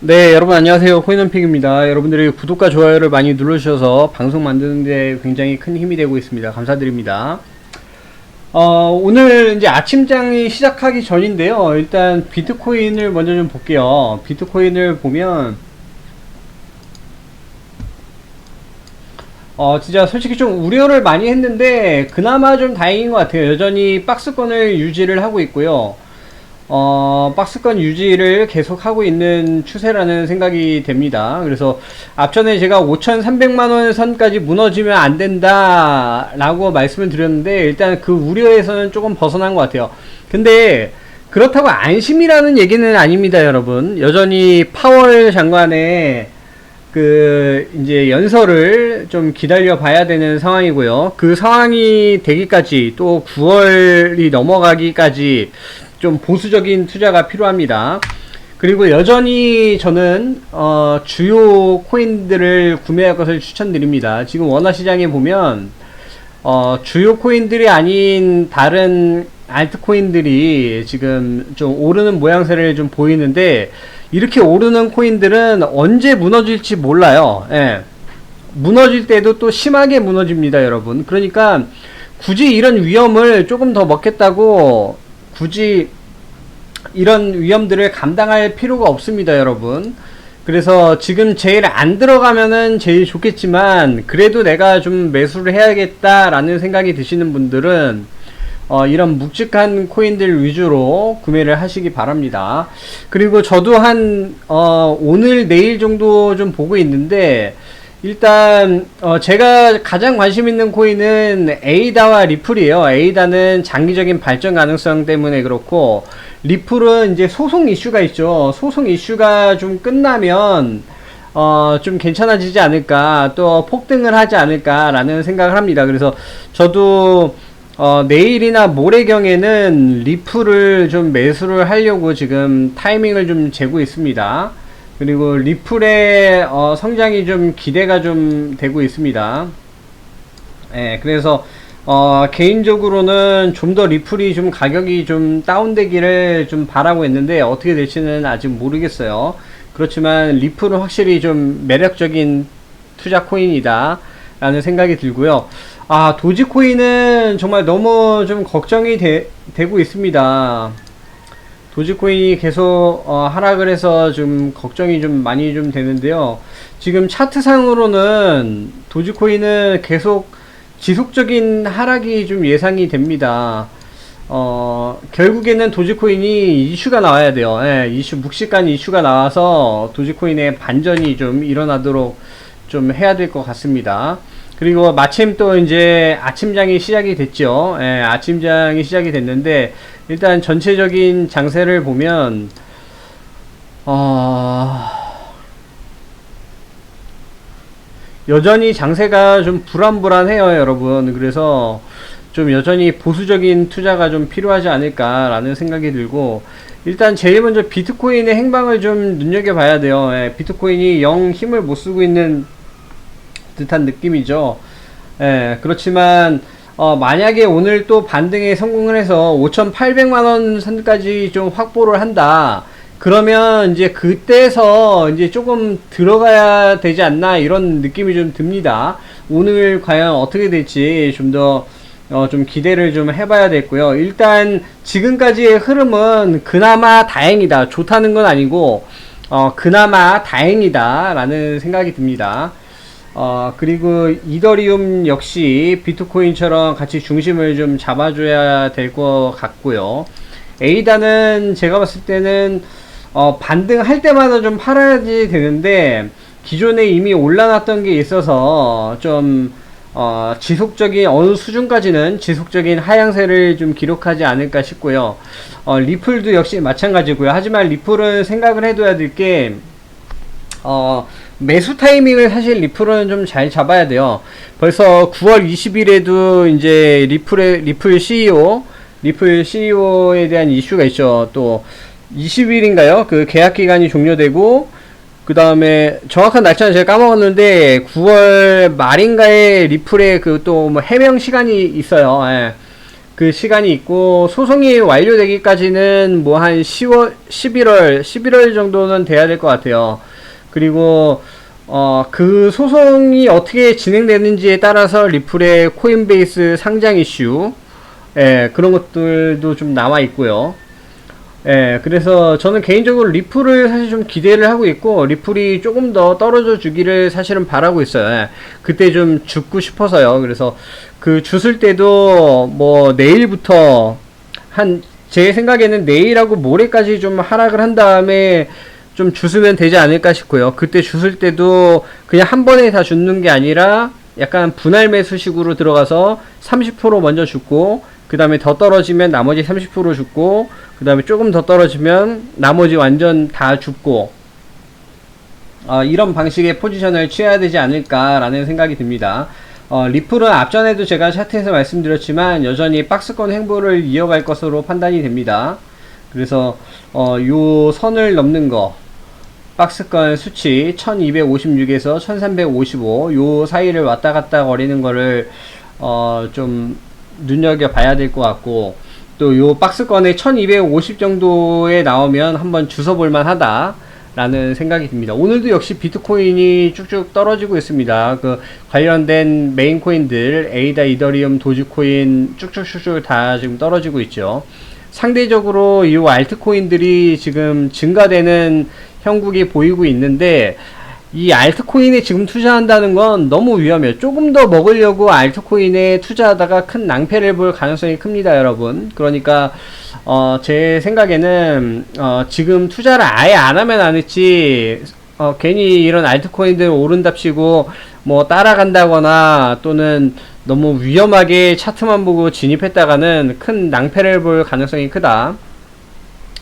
네, 여러분 안녕하세요. 코인원픽입니다. 여러분들이 구독과 좋아요를 많이 눌러주셔서 방송 만드는데 굉장히 큰 힘이 되고 있습니다. 감사드립니다. 어, 오늘 이제 아침장이 시작하기 전인데요. 일단 비트코인을 먼저 좀 볼게요. 비트코인을 보면 어, 진짜 솔직히 좀 우려를 많이 했는데 그나마 좀 다행인 것 같아요. 여전히 박스권을 유지를 하고 있고요. 어, 박스권 유지를 계속하고 있는 추세라는 생각이 됩니다. 그래서 앞전에 제가 5,300만원 선까지 무너지면 안 된다 라고 말씀을 드렸는데 일단 그 우려에서는 조금 벗어난 것 같아요. 근데 그렇다고 안심이라는 얘기는 아닙니다, 여러분. 여전히 파월 장관의 그 이제 연설을 좀 기다려 봐야 되는 상황이고요. 그 상황이 되기까지 또 9월이 넘어가기까지 좀 보수적인 투자가 필요합니다. 그리고 여전히 저는 어, 주요 코인들을 구매할 것을 추천드립니다. 지금 원화 시장에 보면 어, 주요 코인들이 아닌 다른 알트코인들이 지금 좀 오르는 모양새를 좀 보이는데 이렇게 오르는 코인들은 언제 무너질지 몰라요. 예. 무너질 때도 또 심하게 무너집니다, 여러분. 그러니까 굳이 이런 위험을 조금 더 먹겠다고 굳이 이런 위험들을 감당할 필요가 없습니다, 여러분. 그래서 지금 제일 안 들어가면은 제일 좋겠지만 그래도 내가 좀 매수를 해야겠다라는 생각이 드시는 분들은 어, 이런 묵직한 코인들 위주로 구매를 하시기 바랍니다. 그리고 저도 한 어, 오늘 내일 정도 좀 보고 있는데 일단 어, 제가 가장 관심 있는 코인은 에이다와 리플이에요. 에이다는 장기적인 발전 가능성 때문에 그렇고 리플은 이제 소송 이슈가 있죠. 소송 이슈가 좀 끝나면 어, 좀 괜찮아지지 않을까, 또 폭등을 하지 않을까라는 생각을 합니다. 그래서 저도 어, 내일이나 모레경에는 리플을 좀 매수를 하려고 지금 타이밍을 좀 재고 있습니다. 그리고 리플의 어, 성장이 좀 기대가 좀 되고 있습니다. 예, 그래서 어, 개인적으로는 좀 더 리플이 좀 가격이 좀 다운되기를 좀 바라고 있는데 어떻게 될지는 아직 모르겠어요. 그렇지만 리플은 확실히 좀 매력적인 투자 코인이다 라는 생각이 들고요. 아, 도지코인은 정말 너무 좀 걱정이 되, 고 있습니다. 도지코인이 계속 어, 하락을 해서 좀 걱정이 좀 많이 좀 되는데요. 지금 차트상으로는 도지코인은 계속 지속적인 하락이 좀 예상이 됩니다. 어, 결국에는 도지코인이 이슈가 나와야 돼요. 예, 이슈, 묵직한 이슈가 나와서 도지코인의 반전이 좀 일어나도록 좀 해야 될 것 같습니다. 그리고 마침 또 이제 아침장이 시작이 됐죠. 예, 아침장이 시작이 됐는데, 일단 전체적인 장세를 보면, 어, 여전히 장세가 좀 불안불안해요, 여러분. 그래서 좀 여전히 보수적인 투자가 좀 필요하지 않을까라는 생각이 들고, 일단 제일 먼저 비트코인의 행방을 좀 눈여겨봐야 돼요. 예, 비트코인이 영 힘을 못 쓰고 있는 듯한 느낌이죠. 예, 그렇지만 어, 만약에 오늘 또 반등에 성공을 해서 5,800만원 선까지 좀 확보를 한다. 그러면 이제 그때서 이제 조금 들어가야 되지 않나 이런 느낌이 좀 듭니다. 오늘 과연 어떻게 될지 좀 더 어, 좀 기대를 좀 해봐야 되고요. 일단 지금까지의 흐름은 그나마 다행이다. 좋다는 건 아니고 어, 그나마 다행이다라는 생각이 듭니다. 어, 그리고 이더리움 역시 비트코인처럼 같이 중심을 좀 잡아줘야 될 것 같고요. 에이다는 제가 봤을 때는 어, 반등할 때마다 좀 팔아야지 되는데 기존에 이미 올라놨던 게 있어서 좀 어, 지속적인 어느 수준까지는 지속적인 하향세를 좀 기록하지 않을까 싶고요. 어, 리플도 역시 마찬가지고요. 하지만 리플은 생각을 해둬야 될게 어, 매수 타이밍을 사실 리플은 좀 잘 잡아야 돼요. 벌써 9월 20일에도 이제 리플의 리플 CEO, 리플 CEO에 대한 이슈가 있죠. 또 20일인가요? 그 계약 기간이 종료되고 그 다음에 정확한 날짜는 제가 까먹었는데 9월 말인가에 리플의 그 또 뭐 해명 시간이 있어요. 예. 그 시간이 있고 소송이 완료되기까지는 뭐 한 10월, 11월, 11월 정도는 돼야 될 것 같아요. 그리고 어, 그 소송이 어떻게 진행되는지에 따라서 리플의 코인베이스 상장 이슈, 예, 그런 것들도 좀 남아 있고요. 예, 그래서 저는 개인적으로 리플을 사실 좀 기대를 하고 있고, 리플이 조금 더 떨어져 주기를 사실은 바라고 있어요. 예, 그때 좀 죽고 싶어서요. 그래서 그 주술 때도 뭐 내일부터 한, 제 생각에는 내일하고 모레까지 좀 하락을 한 다음에 좀 주스면 되지 않을까 싶고요. 그때 주술 때도 그냥 한 번에 다 죽는 게 아니라 약간 분할 매수식으로 들어가서 30% 먼저 죽고 그 다음에 더 떨어지면 나머지 30% 죽고 그 다음에 조금 더 떨어지면 나머지 완전 다 죽고 어, 이런 방식의 포지션을 취해야 되지 않을까라는 생각이 듭니다. 어, 리플은 앞전에도 제가 차트에서 말씀드렸지만 여전히 박스권 행보를 이어갈 것으로 판단이 됩니다. 그래서 어, 요 선을 넘는 거 박스권 수치 1256에서 1355 요 사이를 왔다 갔다 거리는 거를 어, 좀 눈여겨 봐야 될 것 같고 또 요 박스권에 1250 정도에 나오면 한번 주워 볼만 하다 라는 생각이 듭니다. 오늘도 역시 비트코인이 쭉쭉 떨어지고 있습니다. 그 관련된 메인 코인들 에이다, 이더리움, 도지코인 쭉쭉쭉쭉 다 지금 떨어지고 있죠. 상대적으로 이 알트코인들이 지금 증가되는 형국이 보이고 있는데 이 알트코인에 지금 투자한다는 건 너무 위험해요. 조금 더 먹으려고 알트코인에 투자하다가 큰 낭패를 볼 가능성이 큽니다, 여러분. 그러니까 어, 제 생각에는 어, 지금 투자를 아예 안 하면 안 했지 어, 괜히 이런 알트코인들 오른답시고 뭐 따라간다거나 또는 너무 위험하게 차트만 보고 진입했다가는 큰 낭패를 볼 가능성이 크다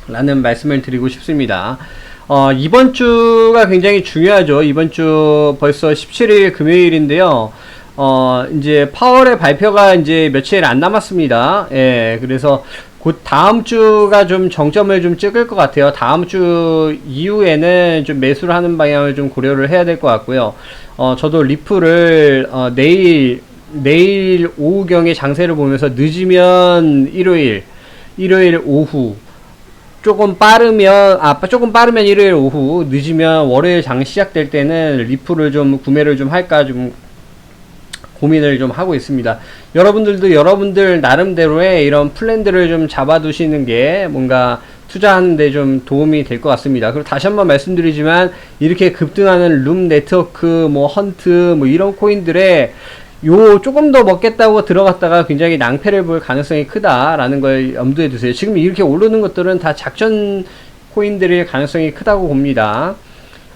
라는 말씀을 드리고 싶습니다. 어, 이번 주가 굉장히 중요하죠. 이번 주 벌써 17일 금요일인데요. 어, 이제 파월의 발표가 이제 며칠 안 남았습니다. 예, 그래서 곧 다음 주가 좀 정점을 좀 찍을 것 같아요. 다음 주 이후에는 좀 매수를 하는 방향을 좀 고려를 해야 될 것 같고요. 어, 저도 리플을 어, 내일 내일 오후경에 장세를 보면서 늦으면 일요일 일요일 오후 조금 빠르면 아 조금 빠르면 일요일 오후 늦으면 월요일 장 시작될 때는 리플을 좀 구매를 좀 할까 좀 고민을 좀 하고 있습니다. 여러분들도 여러분들 나름대로의 이런 플랜들을 좀 잡아두시는 게 뭔가 투자하는데 좀 도움이 될 것 같습니다. 그리고 다시 한번 말씀드리지만 이렇게 급등하는 룸 네트워크, 뭐 헌트, 뭐 이런 코인들의 요 조금 더 먹겠다고 들어갔다가 굉장히 낭패를 볼 가능성이 크다라는 걸 염두에 두세요. 지금 이렇게 오르는 것들은 다 작전 코인들일 가능성이 크다고 봅니다.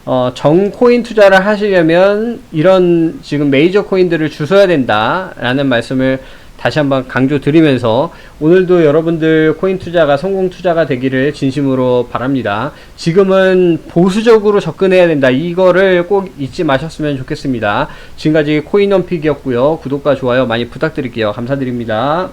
어, 정 코인 투자를 하시려면 이런 지금 메이저 코인들을 주셔야 된다라는 말씀을 다시 한번 강조 드리면서 오늘도 여러분들 코인 투자가 성공 투자가 되기를 진심으로 바랍니다. 지금은 보수적으로 접근해야 된다. 이거를 꼭 잊지 마셨으면 좋겠습니다. 지금까지 코인 원픽이었고요. 구독과 좋아요 많이 부탁드릴게요. 감사드립니다.